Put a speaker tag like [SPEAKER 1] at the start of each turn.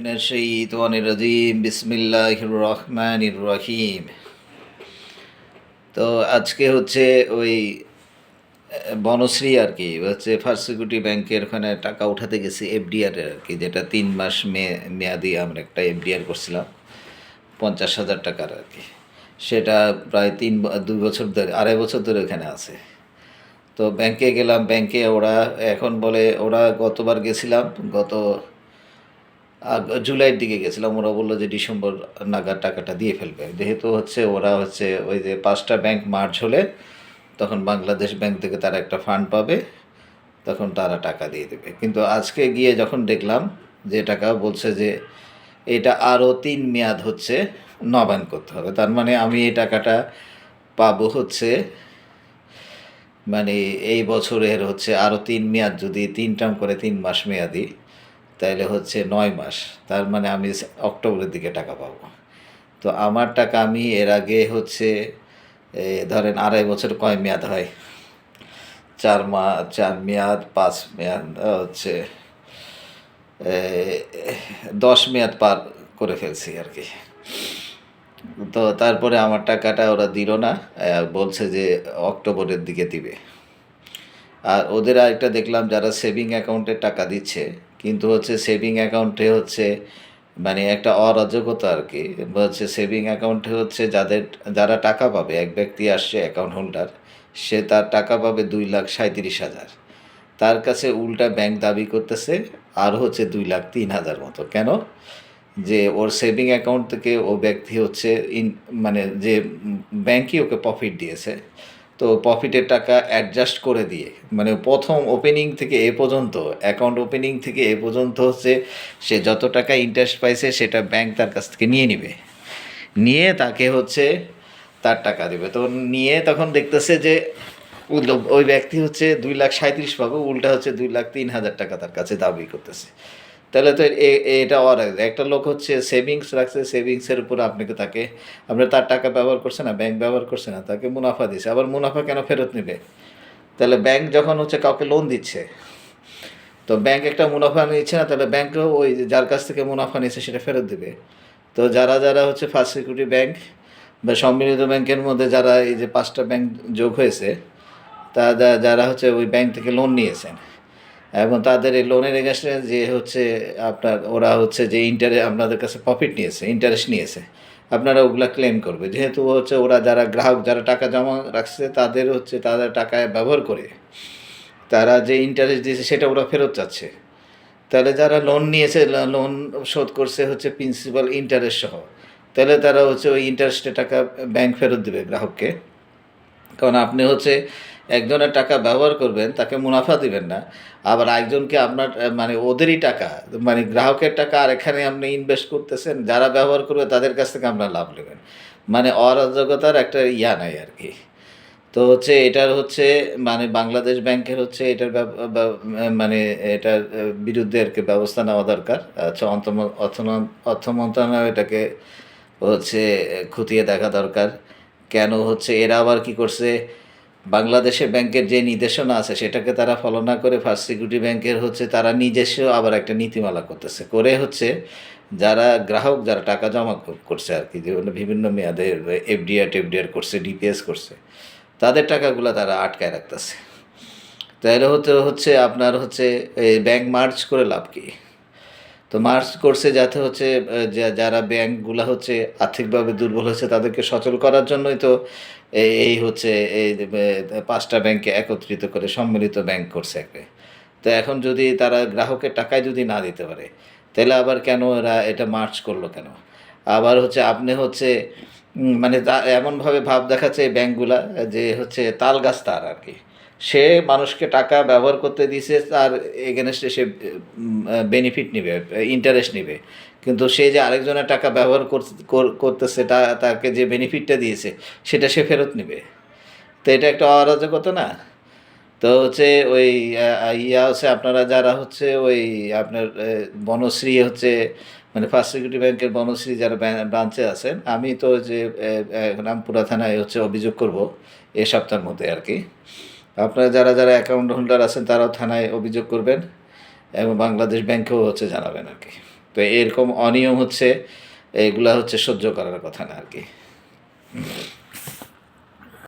[SPEAKER 1] من الشيطان الرجيم بسم الله الرحمن الرحيم তো আজকে হচ্ছে ওই আহ, বনশ্রী আর কি হচ্ছে ফার্স্ট সিকিউরিটি ব্যাংকের ওখানে টাকা উঠাতে গেছি এফডিআর আর কি যেটা তিন মাস মে- মেয়াদি আমরা একটা এফডিআর করছিলাম পঞ্চাশ হাজার টাকার আর কি সেটা প্রায় তিন ব- দুই বছর ধরে আড়াই বছর ধরে ওখানে আছে তো ব্যাংকে গেলাম ব্যাংকে ওরা এখন বলে ওরা গতবার গেছিলাম গত আগ- জুলাইয়ের দিকে গেছিলাম। ওরা বলল যে ডিসেম্বর নাগাদ টাকাটা দিয়ে ফেলবে। যেহেতু হচ্ছে ওরা হচ্ছে ওই যে পাঁচটা ব্যাংক মার্চ হলে তখন বাংলাদেশ ব্যাংক থেকে তারা একটা ফান্ড পাবে, তখন তারা টাকা দিয়ে দেবে। কিন্তু আজকে গিয়ে যখন দেখলাম যে টাকা বলছে যে এটা আরও তিন মেয়াদ হচ্ছে নবায়ন করতে হবে। তার মানে আমি এই টাকাটা পাবো হচ্ছে মানে এই বছরের হচ্ছে আরও তিন মেয়াদ, যদি তিন টার্ম করে তিন মাস মেয়াদি তাহলে হচ্ছে নয় মাস। তার মানে আমি অক্টোবরের দিকে টাকা পাবো। তো আমার টাকা আমি এর আগে হচ্ছে ধরেন আড়াই বছর কয় মেয়াদ হয়? চার মা, চার মেয়াদ, পাঁচ মেয়াদ হচ্ছে দশ মেয়াদ পার করে ফেলছি আর কি। তো তারপরে আমার টাকাটা ওরা দিল না বলছে যে অক্টোবরের দিকে দিবে। আর ওদের আরেকটা দেখলাম যারা সেভিং অ্যাকাউন্টে টাকা দিচ্ছে কিন্তু হচ্ছে সেভিং অ্যাকাউন্টে হচ্ছে মানে একটা অরাজকতা আর কি হচ্ছে সেভিং অ্যাকাউন্টে হচ্ছে যাদের, যারা টাকা পাবে, এক ব্যক্তি আসছে অ্যাকাউন্ট হোল্ডার সে তার টাকা পাবে দুই লাখ সাঁত্রিশ হাজার। তার কাছে উল্টা ব্যাংক দাবি করতেছে, আর হচ্ছে দুই লাখ তিন হাজার মতো। কেন? যে ওর সেভিং অ্যাকাউন্ট থেকে ও ব্যক্তি হচ্ছে ইন মানে যে ব্যাংকই ওকে প্রফিট দিয়েছে। তো প্রফিটের টাকা অ্যাডজাস্ট করে দিয়ে মানে প্রথম ওপেনিং থেকে এ পর্যন্ত অ্যাকাউন্ট ওপেনিং থেকে এ পর্যন্ত হচ্ছে সে যত টাকা ইন্টারেস্ট পাইছে সেটা ব্যাংক তার কাছ থেকে নিয়ে নিবে। নিয়ে তাকে হচ্ছে তার টাকা দেবে। তো নিয়ে তখন দেখতেছে যে ওই ব্যক্তি হচ্ছে দুই লাখ সাঁত্রিশ পাবে, উল্টা হচ্ছে দুই লাখ তিন হাজার টাকা তার কাছে দাবি করতেছে। তাহলে তো এটা অর একটা লোক হচ্ছে সেভিংস রাখছে সেভিংসের উপর আপনাকে তাকে আপনার তার টাকা ব্যবহার করছে না ব্যাংক ব্যবহার করছে না, তাকে মুনাফা দিচ্ছে আবার মুনাফা কেন ফেরত নেবে? তাহলে ব্যাংক যখন হচ্ছে কাউকে লোন দিচ্ছে, তো ব্যাংক একটা মুনাফা নিচ্ছে না, তাহলে ব্যাংকও ওই যার কাছ থেকে মুনাফা নিচ্ছে সেটা ফেরত দেবে। তো যারা যারা হচ্ছে ফার্স্ট সিকিউরিটি ব্যাংক বা সম্মিলিত ব্যাংকের মধ্যে যারা এই যে পাঁচটা ব্যাংক যোগ হয়েছে, তা যারা হচ্ছে ওই ব্যাংক থেকে লোন নিয়েছেন এবং তাদের এই লোনের এগেনস্টে যে হচ্ছে আপনার, ওরা হচ্ছে যে ইন্টারে আপনাদের কাছে প্রফিট নিয়েছে ইন্টারেস্ট নিয়েছে, আপনারা ওগুলা ক্লেম করবে। যেহেতু হচ্ছে ওরা যারা গ্রাহক, যারা টাকা জমা রাখছে, তাদের হচ্ছে তাদের টাকায় ব্যবহার করে, তারা যে ইন্টারেস্ট দিয়েছে সেটা ওরা ফেরত চাচ্ছে। তাহলে যারা লোন নিয়েছে লোন শোধ করছে হচ্ছে প্রিন্সিপাল ইন্টারেস্ট সহ, তাহলে তারা হচ্ছে ওই ইন্টারেস্টের টাকা ব্যাংক ফেরত দেবে গ্রাহককে। কারণ আপনি হচ্ছে একজনের টাকা ব্যবহার করবেন, তাকে মুনাফা দিবেন না। আবার একজনকে আপনার মানে ওদেরই টাকা মানে গ্রাহকের টাকা আর এখানে আপনি ইনভেস্ট করতেছেন, যারা ব্যবহার করবে তাদের কাছ থেকে আপনার লাভ নেবেন। মানে অরাজকতার একটা ইয়া নাই আর কি। তো হচ্ছে এটার হচ্ছে মানে বাংলাদেশ ব্যাংকের হচ্ছে এটার মানে এটার বিরুদ্ধে আর কি ব্যবস্থা নেওয়া দরকার। আচ্ছা অর্থ মন- মন্ত্রণালয় এটাকে হচ্ছে খুঁটিয়ে দেখা দরকার। কেন হচ্ছে? এরা আবার কি করছে? বাংলাদেশে ব্যাংকের যে নির্দেশনা আছে, সেটাকে তারা ফলো না করে ফার্স্ট সিকিউরিটি ব্যাংকের হচ্ছে তারা নিজস্ব আবার একটা নীতিমালা করতেছে। করে হচ্ছে যারা গ্রাহক, যারা টাকা জমা করছে আর কি, যেগুলো বিভিন্ন মেয়াদে এফডিআর টেফডিআর করছে ডিপিএস করছে, তাদের টাকাগুলো তারা আটকায় রাখতেছে। তাহলে হতে, হচ্ছে আপনার হচ্ছে ব্যাংক মার্চ করে লাভ কি? তো মার্চ করছে যাতে হচ্ছে যারা ব্যাংকগুলো হচ্ছে আর্থিকভাবে দুর্বল হচ্ছে তাদেরকে সচল করার জন্যই তো এই হচ্ছে, এই পাঁচটা ব্যাংকে একত্রিত করে সম্মিলিত ব্যাংক করছে একে তো এখন যদি তারা গ্রাহকের টাকায় যদি না দিতে পারে, তাহলে আবার কেন এরা এটা মার্চ করল কেন? আবার হচ্ছে আপনি হচ্ছে মানে এমনভাবে ভাব দেখাচ্ছে এই ব্যাংকগুলা যে হচ্ছে তাল গাছ তার আর কি। সে মানুষকে টাকা ব্যবহার করতে দিয়েছে তার এগেনস্টে সে বেনিফিট নেবে ইন্টারেস্ট নেবে। কিন্তু সে যে আরেকজনের টাকা ব্যবহার করতে- কর- করতেছে তাকে যে বেনিফিটটা দিয়েছে, সেটা সে ফেরত নেবে। তো এটা একটা অরাজকতা না? তো হচ্ছে ওই ইয়া হচ্ছে আপনারা যারা হচ্ছে ওই আপনার বনশ্রী হচ্ছে মানে ফার্স্ট সিকিউরিটি ব্যাংকের বনশ্রী যারা ব্রাঞ্চে আছেন, আমি তো যে রামপুরা থানায় হচ্ছে অভিযোগ করব এ সপ্তাহের মধ্যে আর কি। আপনারা যারা যারা অ্যাকাউন্ট হোল্ডার আছেন, তারাও থানায় অভিযোগ করবেন এবং বাংলাদেশ ব্যাংকেও হচ্ছে জানাবেন আর কি। তো এরকম অনিয়ম হচ্ছে, এগুলা হচ্ছে সহ্য করার কথা না আর কি।